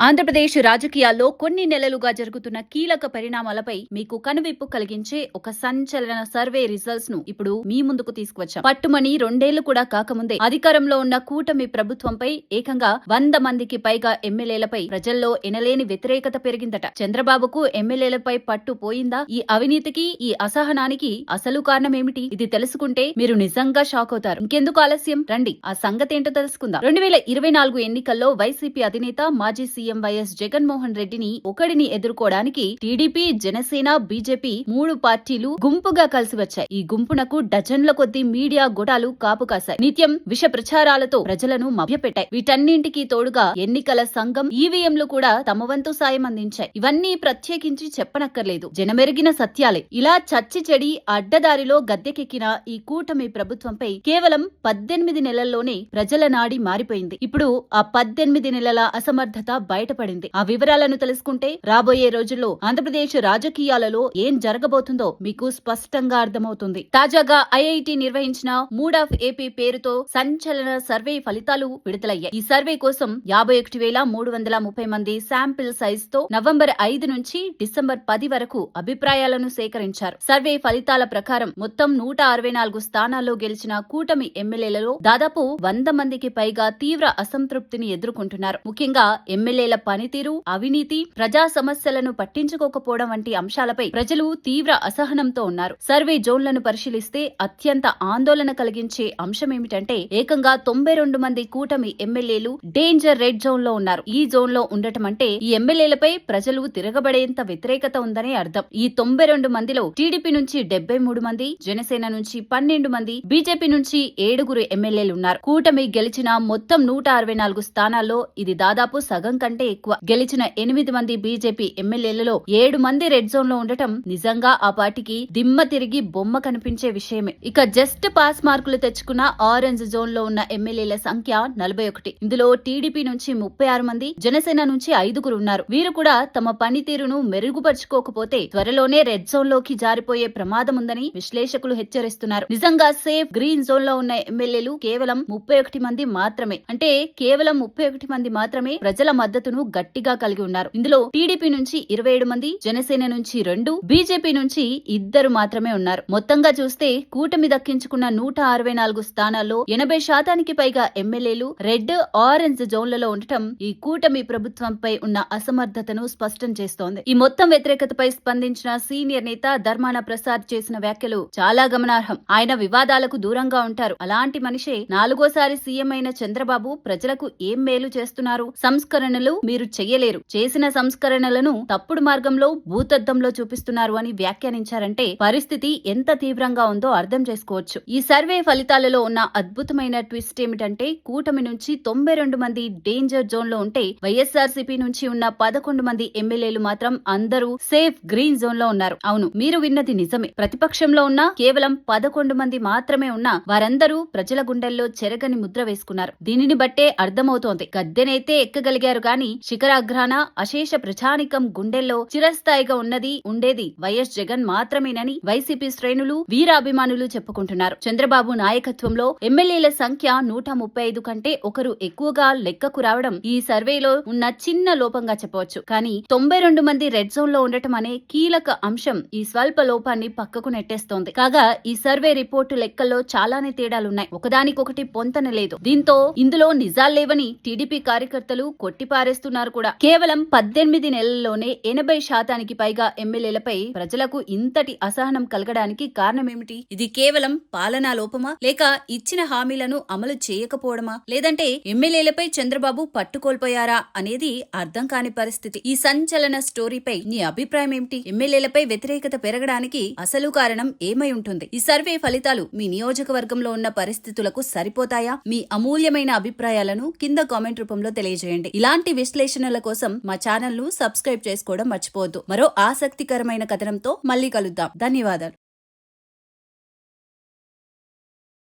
ఆంధ్రప్రదేశ్ రాజకీయాల్లో కొన్ని నెలలుగా జరుగుతున్న కీలక పరిణామాలపై మీకు కనువిప్పు కలిగించే ఒక సంచలన సర్వే రిజల్ట్స్ను ఇప్పుడు మీ ముందుకు తీసుకువచ్చాం. పట్టుమని రెండేళ్ళు కూడా కాకముందే అధికారంలో ఉన్న కూటమి ప్రభుత్వంపై ఏకంగా వంద మందికి పైగా ఎమ్మెల్యేలపై ప్రజల్లో ఎనలేని వ్యతిరేకత పెరిగిందట. చంద్రబాబుకు ఎమ్మెల్యేలపై పట్టు పోయిందా? ఈ అవినీతికి ఈ అసహనానికి అసలు కారణమేమిటి? ఇది తెలుసుకుంటే మీరు నిజంగా షాక్ అవుతారు. ఇంకెందుకు ఆలస్యం? రండి ఆ సంగతి ఏంటో తెలుసుకుందాం. రెండు వేల ఇరవై నాలుగు ఎన్నికల్లో వైసీపీ అధినేత మాజీ సీఎం వైఎస్ జగన్మోహన్ రెడ్డిని ఒకడిని ఎదుర్కోవడానికి టీడీపీ జనసేన బీజేపీ మూడు పార్టీలు గుంపుగా కలిసి వచ్చాయి. ఈ గుంపునకు డజన్ల కొద్దీ మీడియా గొడాలు కాపు కాశాయి. నిత్యం విష ప్రచారాలతో ప్రజలను మభ్యపెట్టాయి. వీటన్నింటికి తోడుగా ఎన్నికల సంఘం ఈవీఎంలు కూడా తమ వంతు సాయం అందించాయి. ఇవన్నీ ప్రత్యేకించి చెప్పనక్కర్లేదు. జనమెరిగిన సత్యాలే. ఇలా చచ్చి చెడి అడ్డదారిలో గద్దెకెక్కిన ఈ కూటమి ప్రభుత్వంపై కేవలం పద్దెనిమిది నెలల్లోనే ప్రజల నాడి మారిపోయింది. ఇప్పుడు ఆ పద్దెనిమిది నెలల అసమర్థత బయటపడింది. ఆ వివరాలను తెలుసుకుంటే రాబోయే రోజుల్లో ఆంధ్రప్రదేశ్ రాజకీయాలలో ఏం జరగబోతుందో మీకు స్పష్టంగా అర్థమవుతుంది. తాజాగా ఐఐటి నిర్వహించిన మూడ్ ఆఫ్ ఏపీ పేరుతో సంచలన సర్వే ఫలితాలు విడుదలయ్యాయి. ఈ సర్వే కోసం యాభై ఒకటి వేల మూడు వందల ముప్పై మంది శాంపిల్ సైజ్తో నవంబర్ ఐదు నుంచి డిసెంబర్ పది వరకు అభిప్రాయాలను సేకరించారు. సర్వే ఫలితాల ప్రకారం మొత్తం నూట అరవై నాలుగు స్థానాల్లో గెలిచిన కూటమి ఎమ్మెల్యేలలో దాదాపు వంద మందికి పైగా తీవ్ర అసంతృప్తిని ఎదుర్కొంటున్నారు. ముఖ్యంగా ఎమ్మెల్యే ఎమ్మెల్యేల పనితీరు అవినీతి ప్రజా సమస్యలను పట్టించుకోకపోవడం వంటి అంశాలపై ప్రజలు తీవ్ర అసహనంతో ఉన్నారు. సర్వే జోన్లను పరిశీలిస్తే అత్యంత ఆందోళన కలిగించే అంశమేమిటంటే ఏకంగా తొంభై రెండు మంది కూటమి ఎమ్మెల్యేలు డేంజర్ రెడ్ జోన్లో ఉన్నారు. ఈ జోన్లో ఉండటం అంటే ఈ ఎమ్మెల్యేలపై ప్రజలు తిరగబడేంత వ్యతిరేకత ఉందనే అర్థం. ఈ తొంభై రెండు మందిలో టీడీపీ నుంచి డెబ్బై మూడు మంది జనసేన నుంచి పన్నెండు మంది బీజేపీ నుంచి ఏడుగురు ఎమ్మెల్యేలు ఉన్నారు. కూటమి గెలిచిన మొత్తం నూట అరవై నాలుగు స్థానాల్లో ఇది దాదాపు సగం కంటే ఎక్కువ. గెలిచిన ఎనిమిది మంది బీజేపీ ఎమ్మెల్యేలలో ఏడు మంది రెడ్ జోన్లో ఉండటం నిజంగా ఆ పార్టీకి దిమ్మ తిరిగి బొమ్మ కనిపించే విషయమే. ఇక జస్ట్ పాస్ మార్కులు తెచ్చుకున్న ఆరెంజ్ జోన్లో ఉన్న ఎమ్మెల్యేల సంఖ్య నలభై ఒకటి. ఇందులో టీడీపీ నుంచి ముప్పై ఆరు మంది జనసేన నుంచి ఐదుగురు ఉన్నారు. వీరు కూడా తమ పనితీరును మెరుగుపరుచుకోకపోతే త్వరలోనే రెడ్ జోన్లోకి జారిపోయే ప్రమాదం ఉందని విశ్లేషకులు హెచ్చరిస్తున్నారు. నిజంగా సేఫ్ గ్రీన్ జోన్లో ఉన్న ఎమ్మెల్యేలు కేవలం ముప్పై ఒకటి మంది మాత్రమే. అంటే కేవలం ముప్పై ఒకటి మంది మాత్రమే ప్రజల మద్దతును గట్టిగా కలిగి ఉన్నారు. ఇందులో టీడీపీ నుంచి ఇరవై ఏడు మంది జనసేన నుంచి రెండు బీజేపీ నుంచి ఇద్దరు మాత్రమే ఉన్నారు. మొత్తంగా చూస్తే కూటమి దక్కించుకున్న నూట అరవై నాలుగు స్థానాల్లో ఎనభై శాతానికి పైగా ఎమ్మెల్యేలు రెడ్ ఆరెంజ్ జోన్లలో ఉండటం ఈ కూటమి ప్రభుత్వంపై ఉన్న అసమర్థతను స్పష్టం చేస్తోంది. ఈ మొత్తం వ్యతిరేకతపై స్పందించిన సీనియర్ నేత ధర్మాన ప్రసాద్ చేసిన వ్యాఖ్యలు చాలా గమనార్హం. ఆయన వివాదాలకు దూరంగా ఉంటారు. అలాంటి మనిషే నాలుగోసారి సీఎం అయిన చంద్రబాబు ప్రజలకు ఏం మేలు చేస్తున్నారు? సంస్కరణలు మీరు చెయ్యలేరు చేసిన సంస్కరణలను తప్పుడు మార్గంలో భూతద్దంలో చూపిస్తున్నారు అని వ్యాఖ్యానించారంటే పరిస్థితి ఎంత తీవ్రంగా ఉందో అర్థం చేసుకోవచ్చు. ఈ సర్వే ఫలితాలలో ఉన్న అద్భుతమైన ట్విస్ట్ ఏమిటంటే కూటమి నుంచి తొంభై రెండు మంది డేంజర్ జోన్లో ఉంటే వైఎస్ఆర్సీపీ నుంచి ఉన్న పదకొండు మంది ఎమ్మెల్యేలు మాత్రం అందరూ సేఫ్ గ్రీన్ జోన్లో ఉన్నారు. అవును మీరు విన్నది నిజమే. ప్రతిపక్షంలో ఉన్న కేవలం పదకొండు మంది మాత్రమే ఉన్నా వారందరూ ప్రజల గుండెల్లో చెరగని ముద్ర వేసుకున్నారు. దీనిని బట్టే అర్థమవుతోంది. గద్దెనైతే ఎక్కగలిగారు గాని శిఖరాగ్రాన అశేష ప్రజానికం గుండెల్లో చిరస్థాయిగా ఉన్నది ఉండేది వైఎస్ జగన్ మాత్రమేనని వైసీపీ శ్రేణులు వీరాభిమానులు చెప్పుకుంటున్నారు. చంద్రబాబు నాయకత్వంలో ఎమ్మెల్యేల సంఖ్య నూట ముప్పై ఐదు కంటే ఒకరు ఎక్కువగా లెక్కకు రావడం ఈ సర్వేలో ఉన్న చిన్న లోపంగా చెప్పవచ్చు. కానీ తొంభై రెండు మంది రెడ్ జోన్లో ఉండటం అనే కీలక అంశం ఈ స్వల్ప లోపాన్ని పక్కకు నెట్టేస్తోంది. కాగా ఈ సర్వే రిపోర్టు లెక్కల్లో చాలానే తేడాలున్నాయి. ఒకదానికొకటి పొంతన లేదు. దీంతో ఇందులో నిజాలేవని టీడీపీ కార్యకర్తలు కొట్టిపారేస్తున్నారు కూడా. కేవలం పద్దెనిమిది నెలల్లోనే ఎనభై శాతానికి పైగా ఎమ్మెల్యేలపై ప్రజలకు ఇంతటి అసహనం కలగడానికి కారణమేమిటి? ఇది కేవలం పాలనా లోపమా? లేక ఇచ్చిన హామీలను అమలు చేయకపోవడమా? లేదంటే ఎమ్మెల్యేలపై చంద్రబాబు పట్టుకోల్పోయారా అనేది అర్థం కాని పరిస్థితి. ఈ సంచలన స్టోరీపై నీ అభిప్రాయం ఏమిటి? ఎమ్మెల్యేలపై వ్యతిరేకత పెరగడానికి అసలు కారణం ఏమై ఉంటుంది? ఈ సర్వే ఫలితాలు మీ నియోజకవర్గంలో ఉన్న పరిస్థితులకు సరిపోతాయా? మీ అమూల్యమైన అభిప్రాయాలను కింద కామెంట్ రూపంలో తెలియజేయండి. ఇలాంటి విశ్లేషణల కోసం మా ఛానల్ను సబ్స్క్రైబ్ చేసుకోవడం మర్చిపోవద్దు. మరో ఆసక్తికరమైన కథనంతో మళ్ళీ కలుద్దాం. ధన్యవాదాలు.